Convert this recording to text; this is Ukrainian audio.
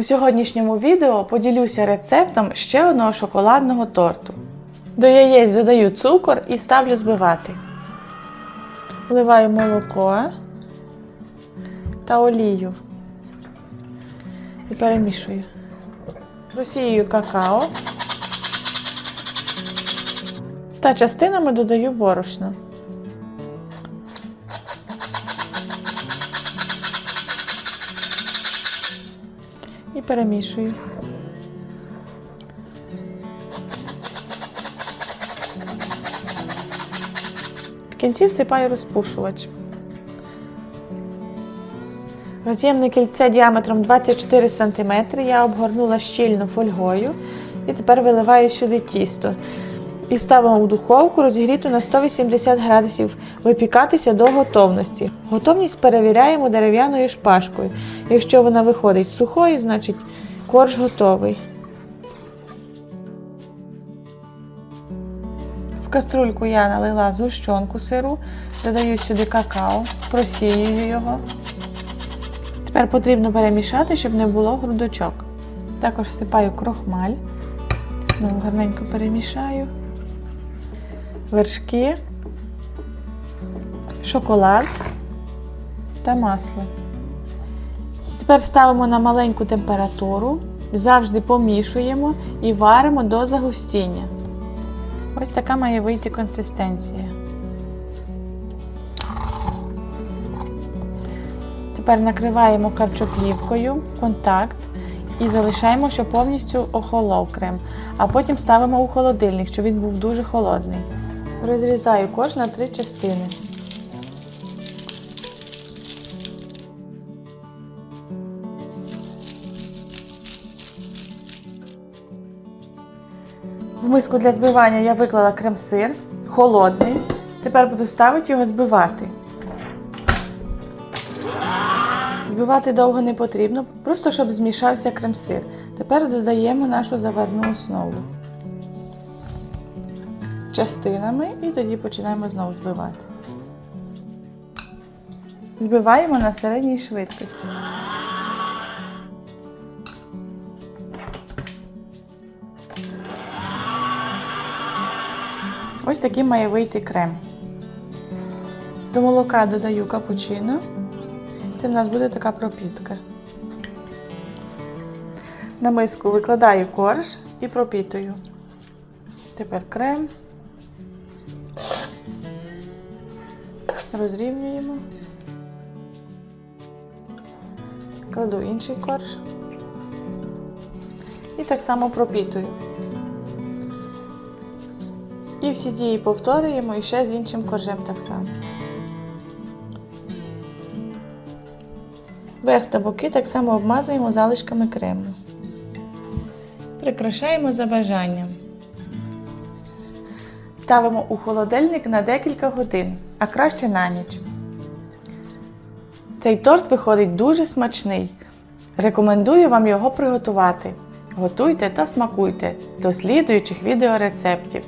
У сьогоднішньому відео поділюся рецептом ще одного шоколадного торту. До яєць додаю цукор і ставлю збивати. Вливаю молоко та олію. І перемішую. Просію какао. Та частинами додаю борошно. І перемішую. В кінці всипаю розпушувач. Роз'ємне кільце діаметром 24 см я обгорнула щільно фольгою і тепер виливаю сюди тісто. І ставимо в духовку розігріту на 180 градусів випікатися до готовності. Готовність перевіряємо дерев'яною шпажкою. Якщо вона виходить сухою, значить корж готовий. В каструльку я налила згущенку сиру, додаю сюди какао, просіюю його. Тепер потрібно перемішати, щоб не було грудочок. Також всипаю крохмаль. Знову гарненько перемішаю. Вершки, шоколад та масло. Тепер ставимо на маленьку температуру, завжди помішуємо і варимо до загустіння. Ось така має вийти консистенція. Тепер накриваємо карчоплівкою в контакт і залишаємо, щоб повністю охолов крем, а потім ставимо у холодильник, щоб він був дуже холодний. Розрізаю корж на три частини. В миску для збивання я виклала крем-сир, холодний. Тепер буду ставити його збивати. Збивати довго не потрібно, просто щоб змішався крем-сир. Тепер додаємо нашу заварну основу частинами і тоді починаємо знову збивати. Збиваємо на середній швидкості. Ось такий має вийти крем. До молока додаю капучино. Це в нас буде така пропітка. На миску викладаю корж і пропітую. Тепер крем. Розрівнюємо. Кладу інший корж. І так само пропітую. І всі дії повторюємо і ще з іншим коржем так само. Верх та боки так само обмазуємо залишками крему. Прикрашаємо за бажанням. Ставимо у холодильник на декілька годин, а краще на ніч. Цей торт виходить дуже смачний. Рекомендую вам його приготувати. Готуйте та смакуйте до слідуючих відеорецептів.